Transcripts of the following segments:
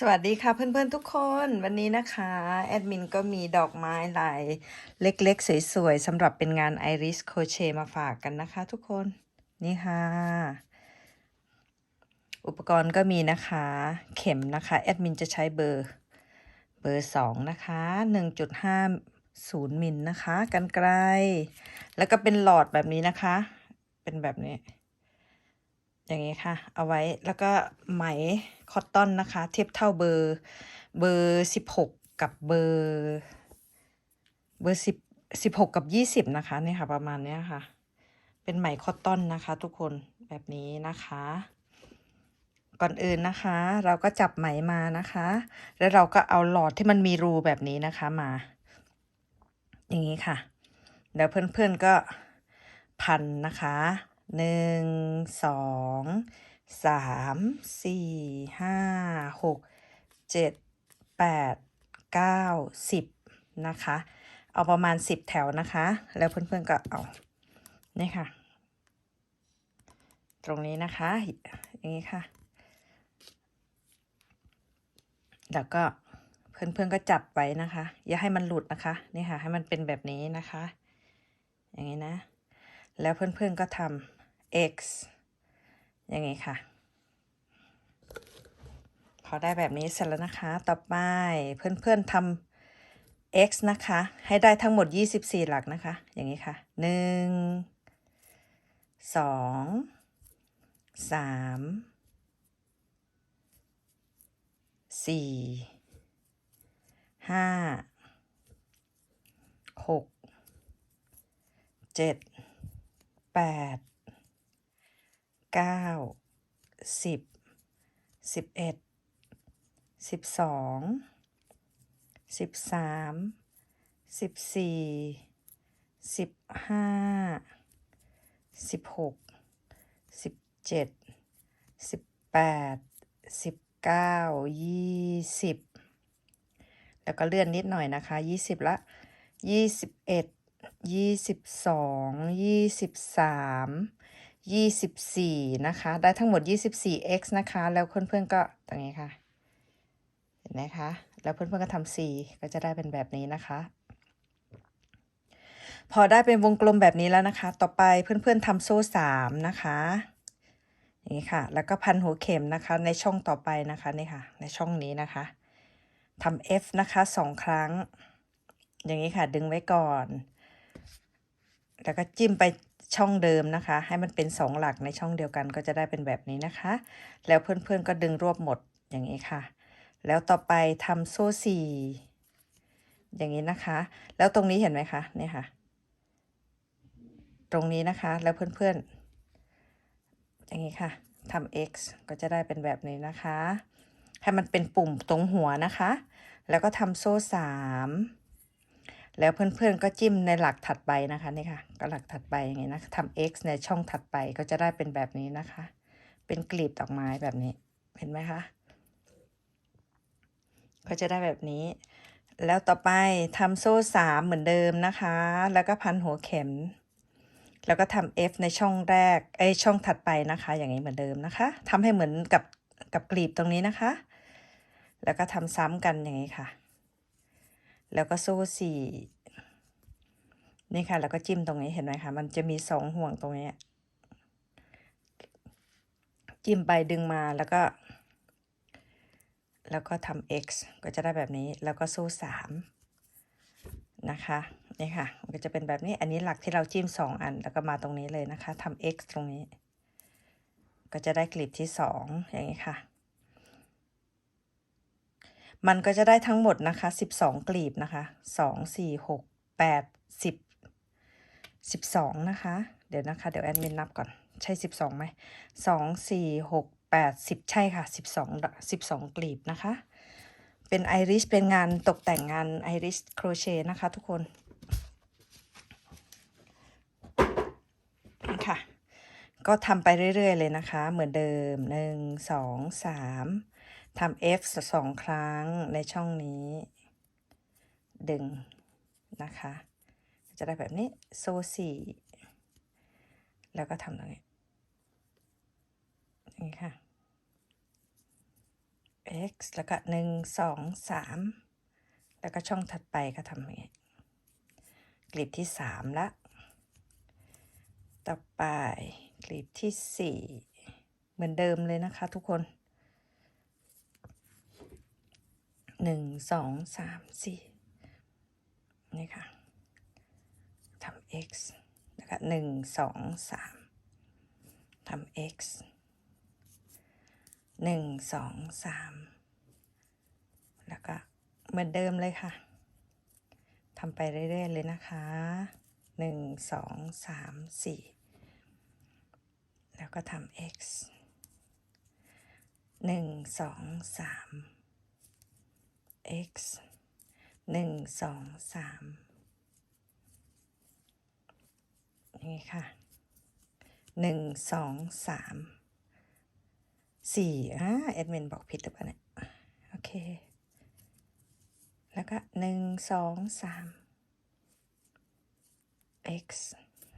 สวัสดีค่ะเพื่อนๆทุกคนวันนี้นะคะแอดมินก็มีดอกไม้ลายเล็กๆ สวยๆสำหรับเป็นงานไอริสโคเชมาฝากกันนะคะทุกคน นี่ค่ะ อุปกรณ์ก็มีนะคะ เข็มนะคะแอดมินจะใช้เบอร์เบอร์สองนะคะ1.50มิลนะคะกันไกล แล้วก็เป็นหลอดแบบนี้นะคะ เป็นแบบนี้ อย่างนี้ค่ะ เอาไว้แล้วก็ไหมคอตตอนนะคะ เทียบเท่าเบอร์เบอร์สิบหกกับเบอร์เบอร์สิบสิบหกกับยี่สิบนะคะนี่ค่ะ ประมาณเนี้ยค่ะ เป็นไหมคอตตอนนะคะ ทุกคนแบบนี้นะคะ ก่อนอื่นนะคะ เราก็จับไหมมานะคะ แล้วเราก็เอาหลอดที่มันมีรูแบบนี้นะคะมา อย่างนี้ค่ะ แล้วเพื่อนๆก็พันนะคะ หนึ่งสองสามสี่ห้าหกเจ็ดแปดเก้าสิบนะคะ เอาประมาณสิบแถวนะคะ แล้วเพื่อนๆก็เอานี่ค่ะ ตรงนี้นะคะอย่างนี้ค่ะ แล้วก็เพื่อนๆก็จับไว้นะคะ อย่าให้มันหลุดนะคะนี่ค่ะ ให้มันเป็นแบบนี้นะคะ อย่างนี้นะ แล้วเพื่อนๆก็ทำ x อย่างนี้ค่ะ พอได้แบบนี้เสร็จแล้วนะคะ ต่อไปเพื่อนๆทำ x นะคะ ให้ได้ทั้งหมด 24 หลักนะคะ อย่างนี้ค่ะ 1 2 3สี่ห้าหก เก้าสิบสิบเอ็ดสิบสองสิบสามสิบสี่สิบห้าสิบหกสิบเจ็ดสิบแปดสิบเก้ายี่สิบแล้วก็เลื่อนนิดหน่อยนะคะยี่สิบละยี่สิบเอ็ดยี่สิบสองยี่สิบสาม ยี่สิบสี่นะคะ ได้ทั้งหมดยี่สิบสี่ x นะคะ แล้วเพื่อนๆก็ตรงนี้ค่ะ เห็นไหมคะ แล้วเพื่อนๆก็ทำสี่ก็จะได้เป็นแบบนี้นะคะ พอได้เป็นวงกลมแบบนี้แล้วนะคะ ต่อไปเพื่อนๆทำโซ่สามนะคะอย่างนี้ค่ะ แล้วก็พันหัวเข็มนะคะ ในช่องต่อไปนะคะนี่ค่ะ ในช่องนี้นะคะทำ F นะคะสองครั้ง อย่างนี้ค่ะ ดึงไว้ก่อน แล้วก็จิ้มไป ช่องเดิมนะคะ ให้มันเป็นสองหลักในช่องเดียวกันก็จะได้เป็นแบบนี้นะคะ แล้วเพื่อนๆก็ดึงรวบหมดอย่างนี้ค่ะ แล้วต่อไปทำโซ่สี่อย่างนี้นะคะ แล้วตรงนี้เห็นไหมคะนี่ค่ะ ตรงนี้นะคะแล้วเพื่อนๆ อย่างนี้ค่ะทำ x ก็จะได้เป็นแบบนี้นะคะ ให้มันเป็นปุ่มตรงหัวนะคะ แล้วก็ทำโซ่สาม แล้วเพื่อนๆก็จิ้มในหลักถัดไปนะคะนี่ค่ะก็หลักถัดไปอย่างนี้นะทำ x ในช่องถัดไปก็จะได้เป็นแบบนี้นะคะ เป็นกลีบดอกไม้แบบนี้เห็นไหมคะก็จะได้แบบนี้ แล้วต่อไปทำโซ่สามเหมือนเดิมนะคะ แล้วก็พันหัวเข็ม แล้วก็ทำ F ในช่องแรกไอช่องถัดไปนะคะ อย่างนี้เหมือนเดิมนะคะทำให้เหมือนกับกับกลีบตรงนี้นะคะ แล้วก็ทำซ้ำกันอย่างนี้ค่ะ แล้วก็โซ่สี่นี่ค่ะ แล้วก็จิ้มตรงนี้เห็นไหมคะมันจะมีสองห่วงตรงนี้จิ้มไปดึงมาแล้วก็ แล้วก็ทำ x ก็จะได้แบบนี้แล้วก็โซ่สามนะคะนี่ค่ะมันก็จะเป็นแบบนี้อันนี้หลักที่เราจิ้มสองอันแล้วก็มาตรงนี้เลยนะคะทำ x ตรงนี้ ก็จะได้กลีบที่สองอย่างนี้ค่ะ มันก็จะได้ทั้งหมดนะคะสิบสองกลีบนะคะสองสี่หกแปดสิบสิบสองนะคะ เดี๋ยวนะคะ เดี๋ยวแอดมินนับก่อน ใช่สิบสองไหมสองสี่หกแปดสิบใช่ค่ะสิบสองสิบสองกลีบนะคะ เป็นไอริสเป็นงานตกแต่งงานไอริสโครเชต์นะคะทุกคนค่ะ ก็ทำไปเรื่อย ๆ เลยนะคะ เหมือนเดิมหนึ่งสองสามทำ F สองครั้งในช่องนี้ ดึงนะคะ จะได้แบบนี้โซ่สี่แล้วก็ทำตรงนี้อย่างนี้ค่ะ x แล้วก็หนึ่งสองสามแล้วก็ช่องถัดไปก็ทำอย่างนี้กลีบที่สามละ ต่อไปกลีบที่สี่เหมือนเดิมเลยนะคะทุกคน หนึ่งสองสามสี่นี่ค่ะทำ x แล้วก็หนึ่งสองสามทำ x หนึ่งสองสามแล้วก็เหมือนเดิมเลยค่ะทำไปเรื่อยๆเลยนะคะหนึ่งสองสามสี่แล้วก็ทำ x หนึ่งสองสาม x หนึ่งสองสามนี่ค่ะหนึ่งสองสามสี่อ่าแอดมินบอกผิดหรือเปล่าเนี่ยโอเค แล้วก็หนึ่งสองสาม x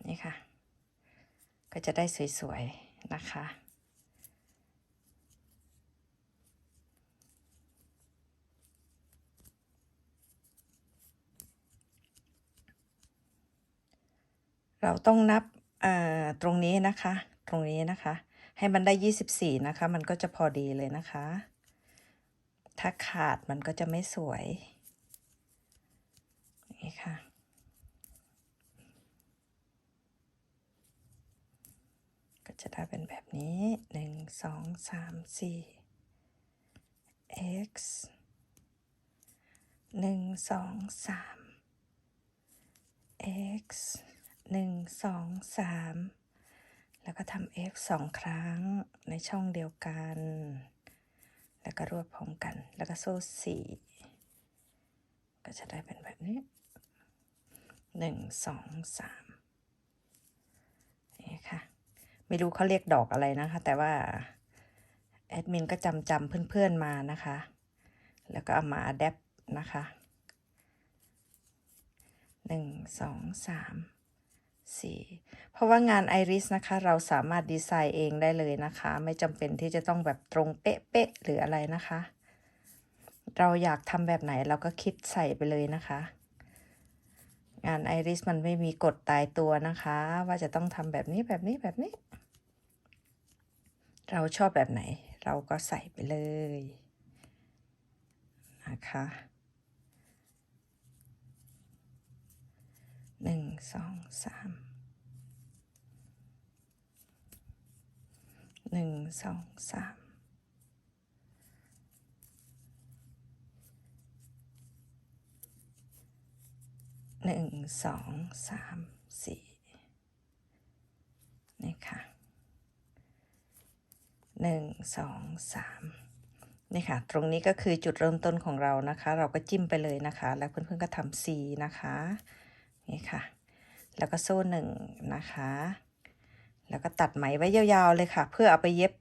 นี่ค่ะ ก็จะได้สวย ๆ นะคะ เราต้องนับตรงนี้นะคะ ตรงนี้นะคะ ให้มันได้ 24 นะคะ มันก็จะพอดีเลยนะคะ ถ้าขาดมันก็จะไม่สวยนี่ค่ะก็จะได้เป็นแบบนี้ 1 2 3 4 x 1 2 3 x หนึ่งสองสามแล้วก็ทำ f สองครั้งในช่องเดียวกัน แล้วก็รวบพร้อมกัน แล้วก็โซ่สี่ก็จะได้เป็นแบบนี้หนึ่งสองสามนี่ค่ะ ไม่รู้เขาเรียกดอกอะไรนะคะ แต่ว่าแอดมินก็จำจำเพื่อนๆมานะคะ แล้วก็เอามาอัดแอปนะคะหนึ่งสองสาม สี่เพราะว่างานไอริสนะคะ เราสามารถดีไซน์เองได้เลยนะคะ ไม่จำเป็นที่จะต้องแบบตรงเป๊ะๆหรืออะไรนะคะ เราอยากทำแบบไหนเราก็คิดใส่ไปเลยนะคะ งานไอริสมันไม่มีกฎตายตัวนะคะ ว่าจะต้องทำแบบนี้แบบนี้แบบนี้ เราชอบแบบไหน เราก็ใส่ไปเลยนะคะ หนึ่งสองสามหนึ่งสองสามหนึ่งสองสามสี่นี่ค่ะหนึ่งสองสามนี่ค่ะ ตรงนี้ก็คือจุดเริ่มต้นของเรานะคะ เราก็จิ้มไปเลยนะคะ แล้วเพื่อนๆก็ทำ C นะคะ นี่ค่ะ แล้วก็โซ่หนึ่งนะคะ แล้วก็ตัดไหมไว้ยาวๆเลยค่ะ เพื่อเอาไปเย็บ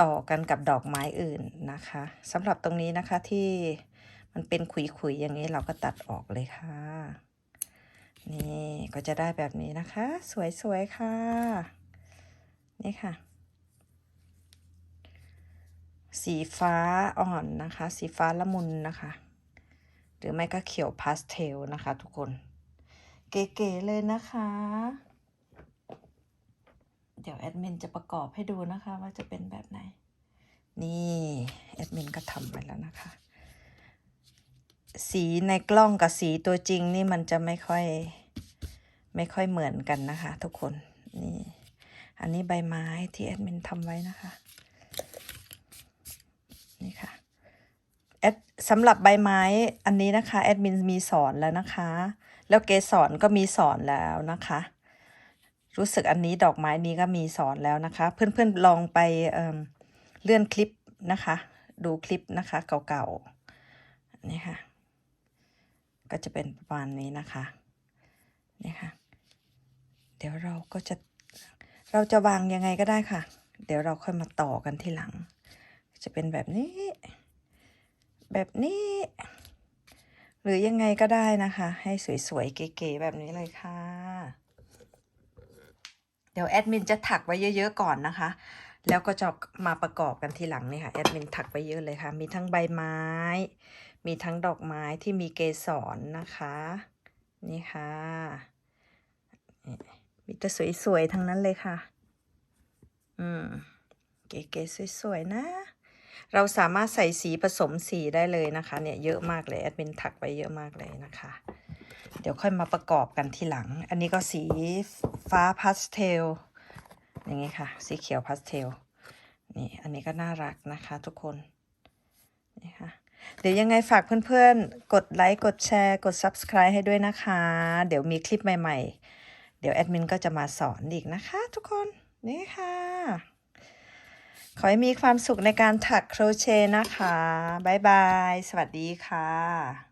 ต่อกันกับดอกไม้อื่นนะคะสำหรับตรงนี้นะคะที่มันเป็นขุยๆอย่างนี้เราก็ตัดออกเลยค่ะ นี่ก็จะได้แบบนี้นะคะ สวยๆค่ะ นี่ค่ะ สีฟ้าอ่อนนะคะ สีฟ้าละมุนนะคะ หรือไม่ก็เขียวพาสเทลนะคะทุกคน เก๋ๆเลยนะคะ เดี๋ยวแอดมินจะประกอบให้ดูนะคะว่าจะเป็นแบบไหน นี่แอดมินก็ทำไปแล้วนะคะ สีในกล้องกับสีตัวจริงนี่มันจะไม่ค่อยไม่ค่อยเหมือนกันนะคะ ทุกคนนี่อันนี้ใบไม้ที่แอดมินทำไว้นะคะ นี่ค่ะแอดสำหรับใบไม้อันนี้นะคะแอดมินมีสอนแล้วนะคะ แล้วเกสรก็มีสอนแล้วนะคะ รู้สึกอันนี้ดอกไม้นี้ก็มีสอนแล้วนะคะ เพื่อนๆลองไปเเลื่อนคลิปนะคะ ดูคลิปนะคะเก่าๆนี่ค่ะ ก็จะเป็นประมาณนี้นะคะนี่ค่ะ เดี๋ยวเราก็จะเราจะวางยังไงก็ได้ค่ะ เดี๋ยวเราค่อยมาต่อกันทีหลัง จะเป็นแบบนี้ แบบนี้ หรือยังไงก็ได้นะคะ ให้สวยๆ เก๋ๆแบบนี้เลยค่ะ เดี๋ยวแอดมินจะถักไว้เยอะ ๆ ก่อนนะคะ แล้วก็จะมาประกอบกันทีหลังนี่ค่ะแอดมินถักไปเยอะเลยค่ะ มีทั้งใบไม้ มีทั้งดอกไม้ที่มีเกสรนะคะ นี่ค่ะ มีแต่สวยๆ ทั้งนั้นเลยค่ะ อืม เก๋ๆสวยๆ นะ เราสามารถใส่สีผสมสีได้เลยนะคะเนี่ยเยอะมากเลยแอดมินถักไปเยอะมากเลยนะคะ เดี๋ยวค่อยมาประกอบกันทีหลัง อันนี้ก็สีฟ้าพาสเทลอย่างงี้ค่ะ สีเขียวพาสเทลนี่อันนี้ก็น่ารักนะคะทุกคนนี่ค่ะเดี๋ยวยังไงฝากเพื่อนๆ กดไลค์ กดแชร์ กด Subscribe ให้ด้วยนะคะ เดี๋ยวมีคลิปใหม่ๆ เดี๋ยวแอดมินก็จะมาสอนอีกนะคะทุกคน นี่ค่ะ ขอให้มีความสุขในการถักโครเชต์นะคะ บ๊ายบาย สวัสดีค่ะ